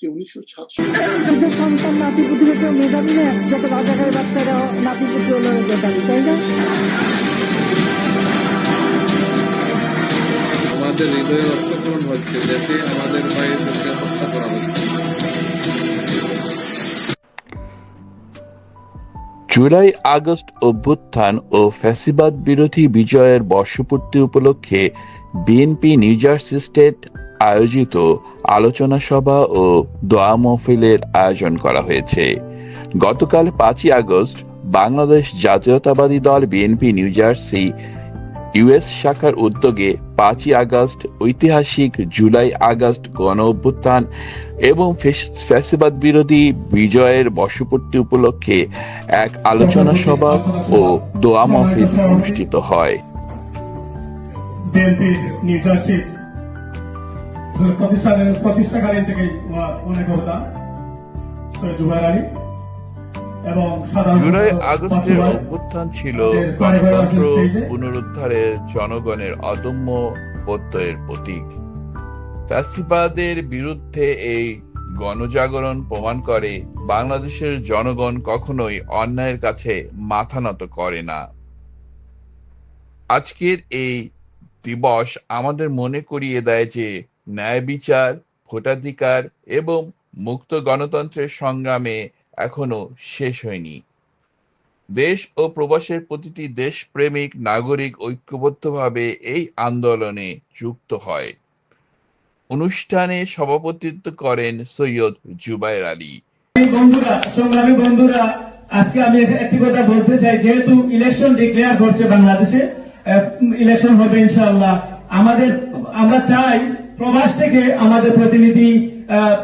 কি উনিশশো সাতষট্টি? সন্তান নাতি পুতির কেউ মেধাবী না? যত রাজাকার বাচ্চারা নাতি হলো মেধাবী তাই না? আমাদের হৃদয়ে রক্তক্ষরণ হচ্ছে দেশে আমাদের ভাইদেরকে হত্যা করা হচ্ছে। জুলাই আগস্ট অভ্যুত্থান ও ফ্যাসিবাদ বিরোধী বিজয়ের বর্ষপূর্তি উপলক্ষে বিএনপি নিউ জার্সি স্টেট আয়োজিত আলোচনা সভা ও দোয়া মহফিলের আয়োজন করা হয়েছে। গতকাল পাঁচই আগস্ট বাংলাদেশ জাতীয়তাবাদী দল বিএনপি নিউ জার্সি ইউএস শাখার উদ্যোগে পাঁচই আগস্ট ঐতিহাসিক জুলাই আগস্ট গণ অভ্যুত্থান এবং ফ্যাসিবাদ বিরোধী বিজয়ের বর্ষপূর্তি উপলক্ষে এক আলোচনা সভা ও দোয়া মহফিল অনুষ্ঠিত হয়। প্রতিষ্ঠানের প্রতিষ্ঠাকালীন অনেক অবদান সৈয়দ জুবাইর আলী এবং জুলাই আগস্টের অভ্যুত্থান ছিল গণতন্ত্র স্টেজে। জনগণের অদম্য প্রত্যয়ের প্রতীক। ফ্যাসিবাদের বিরুদ্ধে এই গণজাগরণ প্রমাণ করে বাংলাদেশের জনগণ কখনোই অন্যায়ের কাছে মাথা নত করে না। আজকের এই দিবস আমাদের মনে করিয়ে দেয় যে ন্যায় বিচার, ভোটাধিকার এবং মুক্ত গণতন্ত্রের সংগ্রামে এখনও শেষ হয়নি। দেশ ও প্রবাসের প্রতিটি দেশপ্রেমিক নাগরিক ঐক্যবদ্ধভাবে এই আন্দোলনে যুক্ত হয়। অনুষ্ঠানে সভাপতিত্ব করেন সৈয়দ জুবাইর আলী। বন্ধুরা, সংগ্রামী বন্ধুরা, আজকে আমি একটি কথা বলতে চাই। যেহেতু ইলেকশন ডিক্লেয়ার করছে বাংলাদেশে ইলেকশন হবে আমাদের, আমরা চাই প্রবাস থেকে আমাদের প্রতিনিধি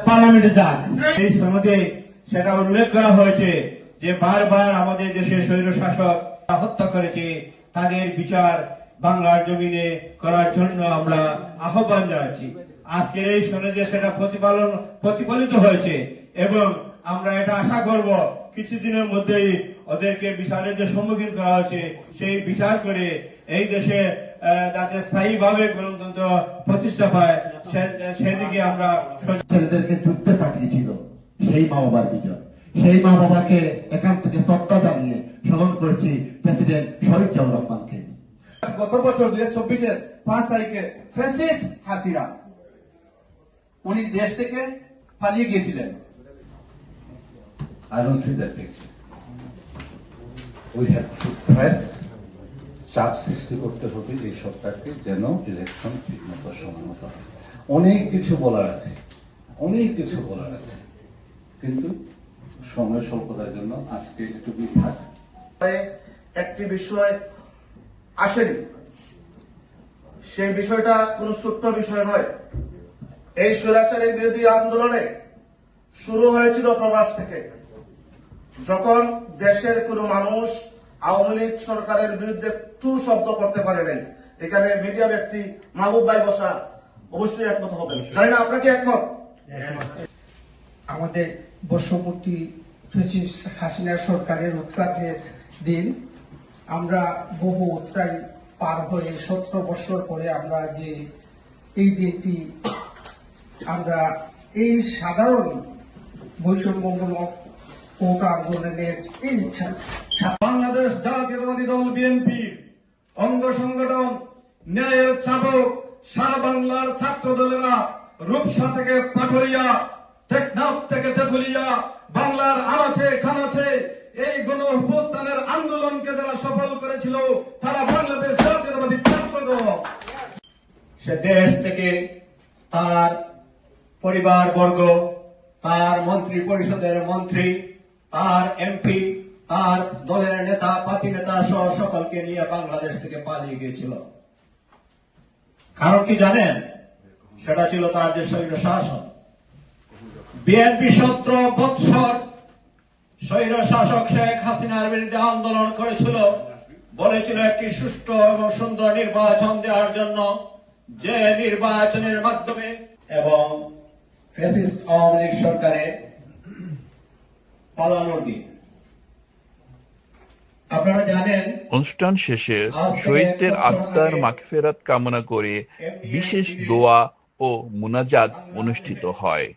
পার্লামেন্টে যাক। এই সনদে সেটা উল্লেখ করা হয়েছে যে বারবার আমাদের দেশের স্বৈর শাসক হত্যা করেছে, তাদের বিচার বাংলার জমিনে করার জন্য আমরা আহ্বান জানাচ্ছি। আজকের এই সনদে সেটা প্রতিপালন, প্রতিফলিত হয়েছে এবং আমরা এটা আশা করব কিছুদিনের মধ্যেই ওদেরকে বিচারের যে সম্মুখীন করা হয়েছে, সেই বিচার করে এই দেশে যাতে স্থায়ীভাবে গণতন্ত্র প্রতিষ্ঠা পায় সেদিকে আমরা ছেলেদেরকে যুদ্ধে পাঠিয়েছিল সেই মা বাবার বিজয়। সেই মা বাবাকে এখান থেকে শ্রদ্ধা জানিয়ে স্মরণ করছি প্রেসিডেন্ট শহীদ জিয়াউর রহমানকে। গত বছর দুই হাজার চব্বিশের পাঁচ তারিখে ফ্যাসিস্ট হাসিরা উনি দেশ থেকে পালিয়ে গিয়েছিলেন। I don't see that picture. We have to press চাপ সৃষ্টি করতে হবে এই সরকারকে যেন ইলেকশন ঠিক মতো সময় মতো হয়। অনেক কিছু বলার আছে, অনেক কিছু বলার আছে, কিন্তু সময় স্বল্পতার জন্য আজকে একটু থাক। একটি বিষয় আসেনি। সেই বিষয়টা কোনো ছোট্ট বিষয় নয়। এই স্বৈরাচারের বিরোধী আন্দোলনে শুরু হয়েছিল প্রবাস থেকে। যখন দেশের কোনো মানুষ আওয়ামী লীগ সরকারের বিরুদ্ধে টু শব্দ করতে পারে নাই। এখানে মিডিয়া ব্যক্তি মাহবুব ভাই বসা অবশ্যই একমত হবেন তাই না? আপনাকে একমত? আমাদের বর্ষপূর্তি ফেসিস হাসিনা সরকারের উৎখাতের দিন আমরা বহু উত্তরাই পার হয়ে সতেরো বছর পরে আমরা যে এই দিনটি আমরা এই সাধারণ বৈষম্যমূলক কোট আন্দোলনের এই ছা- ছা- বাংলাদেশ জাতীয়তাবাদী দল বিএনপি। অঙ্গ সংগঠন ন্যায়ের চাবক সারা বাংলার ছাত্র দলেরা রূপসা থেকে পাটুরিয়া টেকনাফ থেকে তেতুলিয়া, বাংলার আনাচে, খানাচে এই গণ অভ্যুত্থানের আন্দোলনকে যারা সফল করেছিল, তারা বাংলাদেশ জাতীয়তাবাদী ছাত্র দল সে দেশ থেকে তার পরিবার বর্গ তার মন্ত্রী পরিষদের মন্ত্রী, তার এমপি তার দলের নেতা পাতি নেতা সহ সকলকে নিয়ে বাংলাদেশ থেকে পালিয়ে গিয়েছিল। কারণ কি জানেন? সেটা ছিল তার যে স্বৈর শাসন। বিএনপি সতেরো বৎসর স্বৈর শাসক শেখ হাসিনার বিরুদ্ধে আন্দোলন করেছিল, বলেছিল একটি সুষ্ঠু এবং সুন্দর নির্বাচন দেওয়ার জন্য যে নির্বাচনের মাধ্যমে এবং ফ্যাসিস্ট আওয়ামী লীগ সরকারের পালানোর দিন। আপনারা জানেন অনুষ্ঠান শেষে শহীদদের আত্মার মাগফেরাত কামনা করে বিশেষ দোয়া ও মুনাজাত অনুষ্ঠিত হয়।